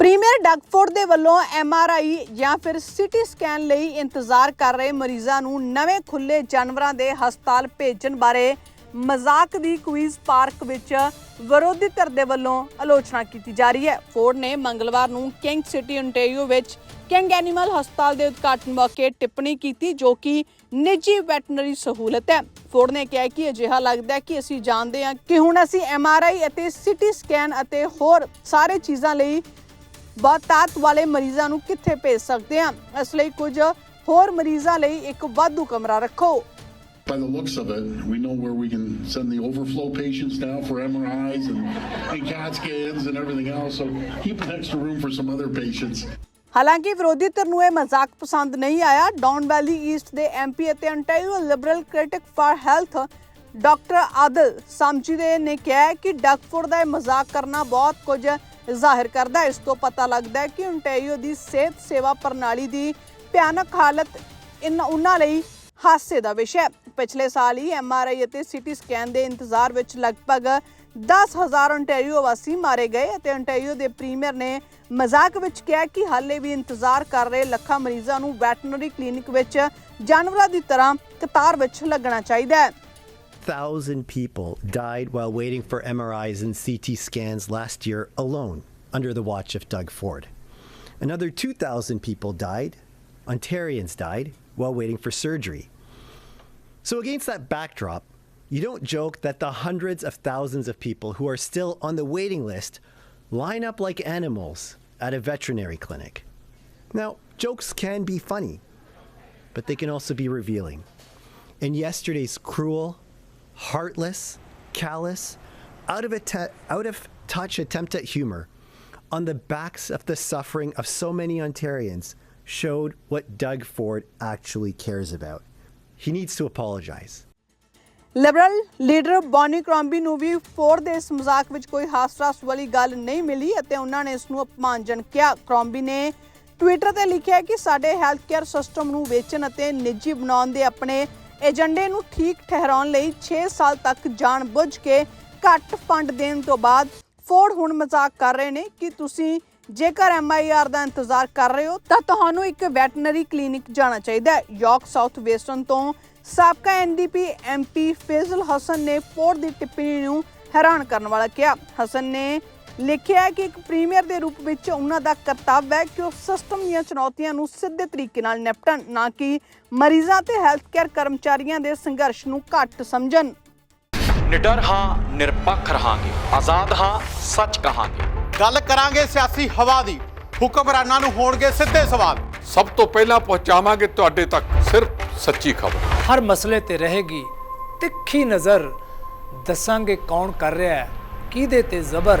Premier ਡਗਫੋਰਡ ਦੇ ਵੱਲੋਂ MRI ਜਾਂ ਫਿਰ ਸਿਟੀ ਸਕੈਨ ਲਈ ਇੰਤਜ਼ਾਰ ਕਰ ਰਹੇ ਮਰੀਜ਼ਾਂ ਨੂੰ ਨਵੇਂ ਖੁੱਲੇ ਜਾਨਵਰਾਂ ਦੇ ਹਸਪਤਾਲ ਭੇਜਣ ਬਾਰੇ ਮਜ਼ਾਕ ਦੀ ਕੁਇਜ਼ ਪਾਰਕ ਵਿੱਚ ਵਿਰੋਧੀ ਧਿਰ ਦੇ ਵੱਲੋਂ ਆਲੋਚਨਾ ਕੀਤੀ ਜਾ ਰਹੀ ਹੈ। ਫੋਰਡ ਨੇ ਮੰਗਲਵਾਰ ਨੂੰ ਕਿੰਗ ਸਿਟੀ ontario ਵਿੱਚ ਕਿੰਗ ਐਨੀਮਲ ਹਸਪਤਾਲ ਦੇ ਉਦਘਾਟਨ ਮੌਕੇ ਟਿੱਪਣੀ ਕੀਤੀ ਜੋ ਕਿ ਨਿੱਜੀ ਵੈਟਰਨਰੀ ਸਹੂਲਤ ਹੈ। ਫੋਰਡ ਨੇ ਕਿਹਾ ਕਿ ਅਜਿਹਾ ਲੱਗਦਾ ਹੈ ਕਿ ਅਸੀਂ ਜਾਣਦੇ ਹਾਂ ਕਿ ਹੁਣ ਅਸੀਂ ਐਮਆਰਆਈ ਅਤੇ ਸਿਟੀ ਸਕੈਨ ਅਤੇ ਹੋਰ ਸਾਰੇ ਚੀਜ਼ਾਂ ਲਈ ਬਹੁਤਾਤ ਵਾਲੇ ਮਰੀਜ਼ਾਂ ਨੂੰ ਕਿੱਥੇ ਭੇਜ ਸਕਦੇ ਹਾਂ ਇਸ ਲਈ ਕੁਝ ਹੋਰ ਮਰੀਜ਼ਾਂ ਲਈ ਇੱਕ ਵਾਧੂ ਕਮਰਾ ਰੱਖੋ By the looks of it, we know where we can send the overflow patients now for MRIs and, and CAT scans and everything else. So keep an extra room for some other patients. ਹਾਲਾਂਕਿ ਵਿਰੋਧੀ ਧਿਰ ਨੂੰ ਇਹ ਮਜ਼ਾਕ ਪਸੰਦ ਨਹੀਂ ਆਇਆ down Valley East ਦੇ ਐਮਪੀ ਅਤੇ Ontario Liberal critic for health doctor Adil Shamji ਨੇ ਕਿਹਾ ਕਿ ਡਗਫੋਰਡ ਦਾ ਇਹ ਮਜ਼ਾਕ ਕਰਨਾ ਬਹੁਤ ਕੁਝ ਜ਼ਾਹਿਰ ਕਰਦਾ ਹੈ। ਇਸ ਤੋਂ ਪਤਾ ਲੱਗਦਾ ਹੈ ਕਿ ਅੰਟਾਰੀਓ ਦੀ ਸਿਹਤ ਸੇਵਾ ਪ੍ਰਣਾਲੀ ਦੀ ਭਿਆਨਕ ਹਾਲਤ ਇਨ ਉਹਨਾਂ ਲਈ ਹਾਸੇ ਦਾ ਵਿਸ਼ਾ ਹੈ। ਪਿਛਲੇ ਸਾਲ ਹੀ ਐਮਆਰਆਈ ਅਤੇ ਸੀਟੀ ਸਕੈਨ ਦੇ ਇੰਤਜ਼ਾਰ ਵਿੱਚ ਲਗਭਗ 10000 ontario ਵਾਸੀ ਮਾਰੇ ਗਏ ਅਤੇ ontario ਦੇ ਪ੍ਰੀਮੀਅਰ ਨੇ ਮਜ਼ਾਕ ਵਿੱਚ ਕਿਹਾ ਕਿ ਹਾਲੇ ਵੀ ਇੰਤਜ਼ਾਰ ਕਰ ਰਹੇ ਲੱਖਾਂ ਮਰੀਜ਼ਾਂ ਨੂੰ ਵੈਟਰਨਰੀ ਕਲੀਨਿਕ ਵਿੱਚ ਜਾਨਵਰਾਂ ਦੀ ਤਰ੍ਹਾਂ ਕਤਾਰ ਵਿੱਚ ਲੱਗਣਾ ਚਾਹੀਦਾ ਹੈ। Thousand people died while waiting for MRIs and CT scans last year alone under the watch of Doug Ford. Another 2,000 people died, Ontarians died, while waiting for surgery. So, against that backdrop, you don't joke that the hundreds of thousands of people who are still on the waiting list line up like animals at a veterinary clinic. Now, jokes can be funny, but they can also be revealing. And yesterday's cruel, heartless, callous, out of, atte- out of touch attempt at humor on the backs of the suffering of so many Ontarians showed what Doug Ford actually cares about. He needs to apologize. Liberal leader Bonnie Crombie ਨੂੰ ਵੀ four ਦੇ ਇਸ ਮਜ਼ਾਕ ਵਿੱਚ ਕੋਈ ਹਾਸ-ਰਸ ਵਾਲੀ ਗੱਲ ਨਹੀਂ ਮਿਲੀ ਅਤੇ ਉਹਨਾਂ ਨੇ ਇਸ ਨੂੰ ਅਪਮਾਨਜਨਕ ਕਿਹਾ ਕ੍ਰੋਂਬੀ ਨੇ ਟਵਿੱਟਰ ਤੇ ਲਿਖਿਆ ਕਿ ਸਾਡੇ ਹੈਲਥ ਕੇਅਰ ਸਿਸਟਮ ਨੂੰ ਵੇਚਣ ਅਤੇ ਨਿੱਜੀ ਬਣਾਉਣ ਦੇ ਆਪਣੇ ਏਜੰਡੇ ਨੂੰ ਠੀਕ ਠਹਿਰਾਉਣ ਲਈ 6 ਸਾਲ ਤੱਕ ਜਾਣਬੁੱਝ ਕੇ ਘੱਟ ਫੰਡ ਦੇਣ ਤੋਂ ਬਾਅਦ ਫੋਰਡ ਹੁਣ ਮਜ਼ਾਕ ਕਰ ਰਹੇ ਨੇ ਕਿ ਤੁਸੀਂ ਜੇਕਰ ਐਮਆਈਆਰ ਦਾ ਇੰਤਜ਼ਾਰ ਕਰ ਰਹੇ ਹੋ ਤਾਂ ਤੁਹਾਨੂੰ ਇੱਕ ਵੈਟਰਨਰੀ ਕਲੀਨਿਕ ਜਾਣਾ ਚਾਹੀਦਾ ਹੈ। ਯਾਰਕ ਸਾਊਥ ਵੇਸਟਰਨ ਤੋਂ ਸਾਬਕਾ ਐਨਡੀਪੀ ਐਮਪੀ ਫੇਜ਼ਲ ਹਸਨ ਨੇ ਫੋਰਡ ਦੀ ਟਿੱਪਣੀ ਨੂੰ ਹੈਰਾਨ ਕਰਨ ਵਾਲਾ ਕਿਹਾ। ਹਸਨ ਨੇ ਲਿਖਿਆ ਹੈ ਕਿ ਇੱਕ ਪ੍ਰੀਮੀਅਰ ਦੇ ਰੂਪ ਵਿੱਚ ਉਹਨਾਂ ਦਾ ਕਰਤੱਵ ਹੈ ਕਿ ਉਹ ਸਿਸਟਮ ਦੀਆਂ ਚੁਣੌਤੀਆਂ ਨੂੰ ਸਿੱਧੇ ਤਰੀਕੇ ਨਾਲ ਨਿਪਟਣ ਨਾ ਕਿ ਮਰੀਜ਼ਾਂ ਤੇ ਹੈਲਥ ਕੇਅਰ ਕਰਮਚਾਰੀਆਂ ਦੇ ਸੰਘਰਸ਼ ਨੂੰ ਘੱਟ ਸਮਝਣ। ਨਿਡਰ ਹਾਂ ਨਿਰਪੱਖ ਰਹਾਂਗੇ। ਆਜ਼ਾਦ ਹਾਂ ਸੱਚ ਕਹਾਂਗੇ। ਗੱਲ ਕਰਾਂਗੇ ਸਿਆਸੀ ਹਵਾ ਦੀ। ਹੁਕਮਰਾਨਾਂ ਨੂੰ ਹੋਣਗੇ ਸਿੱਧੇ ਸਵਾਲ। ਸਭ ਤੋਂ ਪਹਿਲਾਂ ਪਹੁੰਚਾਵਾਂਗੇ ਤੁਹਾਡੇ ਤੱਕ ਸਿਰਫ ਸੱਚੀ ਖਬਰ। ਹਰ ਮਸਲੇ ਤੇ ਰਹੇਗੀ ਤਿੱਖੀ ਨਜ਼ਰ। ਦੱਸਾਂਗੇ ਕੌਣ ਕਰ ਰਿਹਾ ਹੈ ਕਿਹਦੇ ਤੇ ਜ਼ਬਰ।